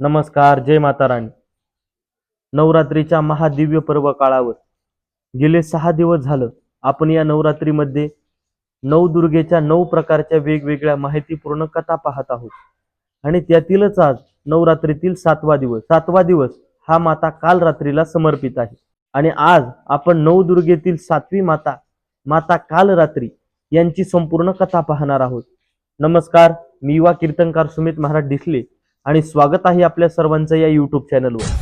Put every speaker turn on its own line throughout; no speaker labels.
नमस्कार जय माता राणी. नवरात्रीच्या महादिव्य पर्व काळावर गेले सहा दिवस झालं आपण या नवरात्रीमध्ये नवदुर्गेच्या नऊ प्रकारच्या वेगवेगळ्या माहितीपूर्ण कथा पाहत आहोत. आणि त्यातीलच आज नवरात्रीतील सातवा दिवस. सातवा दिवस हा माता काल रात्रीला समर्पित आहे. आणि आज आपण नवदुर्गेतील सातवी माता माता काल रात्री यांची संपूर्ण कथा पाहणार आहोत. नमस्कार मी युवा कीर्तनकार सुमित महाराज डिसले आणि स्वागत आहे आपल्या सर्वांचं या युट्यूब चॅनलवर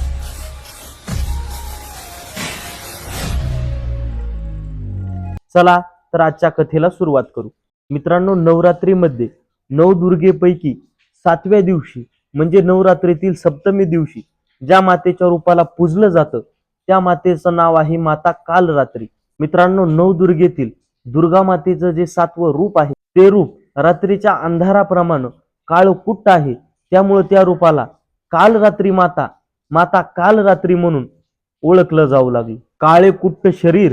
चला तर आजच्या कथेला सुरुवात करू. मित्रांनो नवरात्रीमध्ये नवदुर्गेपैकी सातव्या दिवशी म्हणजे नवरात्रीतील सप्तमी दिवशी ज्या मातेच्या रूपाला पूजलं जातं त्या मातेचं नाव आहे माता कालरात्री. मित्रांनो नवदुर्गेतील दुर्गा मातेचं जे सातवं रूप आहे ते रूप रात्रीच्या अंधाराप्रमाणे काळकुट्ट आहे. त्यामुळे त्या रूपाला कालरात्री माता माता कालरात्री म्हणून ओळखलं जाऊ लागली. काळे कुट्ट शरीर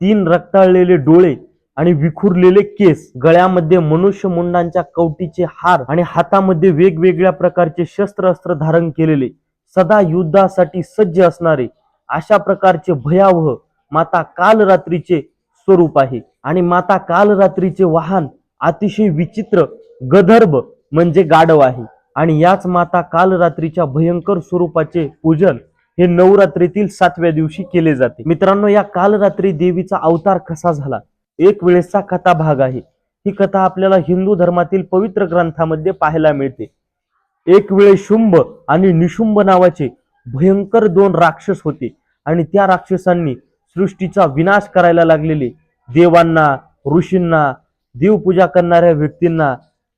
तीन रक्ताळलेले डोळे आणि विखुरलेले केस गळ्यामध्ये मनुष्य मुंडांच्या कवटीचे हार आणि हातामध्ये वेगवेगळ्या प्रकारचे शस्त्र अस्त्र धारण केलेले सदा युद्धासाठी सज्ज असणारे अशा प्रकारचे भयावह माता कालरात्रीचे स्वरूप आहे. आणि माता कालरात्रीचे वाहन अतिशय विचित्र गदर्भ म्हणजे गाढव आहे. आणि याच माता कालरात्रीच्या भयंकर स्वरूपाचे पूजन हे नवरात्रीतील सातव्या दिवशी केले जाते. मित्रांनो या कालरात्री देवीचा अवतार कसा झाला? एक वेळेसचा कथा भाग आहे. ही कथा आपल्याला हिंदू धर्मातील पवित्र ग्रंथामध्ये पाहायला मिळते. एक वेळे शुंभ आणि निशुंभ नावाचे भयंकर दोन राक्षस होते आणि त्या राक्षसांनी सृष्टीचा विनाश करायला लागलेले देवांना ऋषींना देवपूजा करणाऱ्या व्यक्तींना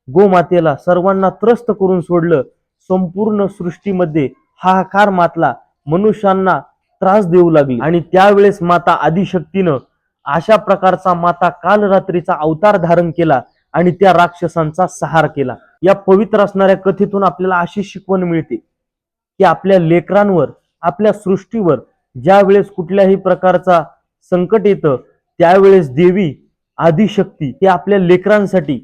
गोमातेला सर्वांना त्रस्त करून सोडलं. संपूर्ण सृष्टीमध्ये हाहाकार मातला. मनुष्यांना त्रास देऊ लागली. आणि त्यावेळेस माता आदिशक्तीनं अशा प्रकारचा माता काल रात्रीचा अवतार धारण केला आणि त्या राक्षसांचा सहार केला. या पवित्र असणाऱ्या कथेतून आपल्याला अशी शिकवण मिळते की आपल्या लेकरांवर आपल्या सृष्टीवर ज्या वेळेस कुठल्याही प्रकारचा संकट येतं त्यावेळेस देवी आदिशक्ती ते आपल्या लेकरांसाठी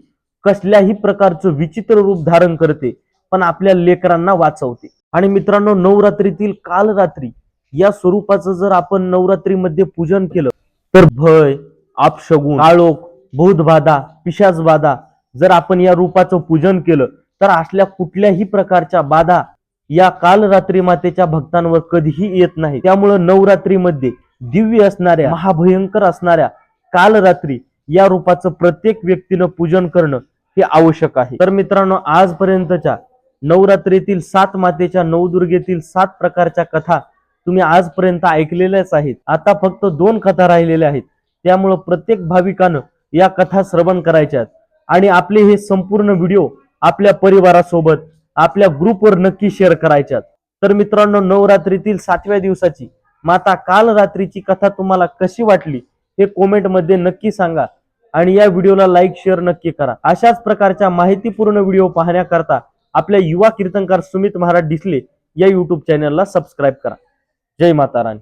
कसल्याही प्रकारचं विचित्र रूप धारण करते पण आपल्या लेकरांना वाचवते. आणि मित्रांनो नवरात्रीतील काल रात्री या स्वरूपाचं जर आपण नवरात्रीमध्ये पूजन केलं तर भय आपशगुण काळोख भूतबाधा पिशाचबाधा जर आपण या रूपाचं पूजन केलं तर असल्या कुठल्याही प्रकारच्या बाधा या कालरात्री मातेच्या भक्तांवर कधीही येत नाही त्यामुळं नवरात्रीमध्ये दिव्य असणाऱ्या महाभयंकर असणाऱ्या कालरात्री या रूपाचं प्रत्येक व्यक्तीनं पूजन करणं हे आवश्यक आहे. तर मित्रांनो आजपर्यंतच्या नवरात्रीतील सात मातेच्या नवदुर्गेतील सात प्रकारच्या कथा तुम्ही आजपर्यंत ऐकलेल्याच आहेत. आता फक्त दोन कथा राहिलेल्या आहेत. त्यामुळं प्रत्येक भाविकानं या कथा श्रवण करायच्यात. आणि आपले हे संपूर्ण व्हिडिओ आपल्या परिवारासोबत आपल्या ग्रुपवर नक्की शेअर करायच्यात. तर मित्रांनो नवरात्रीतील सातव्या दिवसाची माता काल रात्रीची कथा तुम्हाला कशी वाटली हे कॉमेंटमध्ये नक्की सांगा. आणि या व्हिडिओला लाईक शेअर नक्की करा. अशाच प्रकारच्या माहितीपूर्ण व्हिडिओ पाहण्याकरता आपल्या युवा कीर्तनकार सुमित महाराज डिसले या युट्यूब चॅनलला सबस्क्राईब करा. जय माता राणी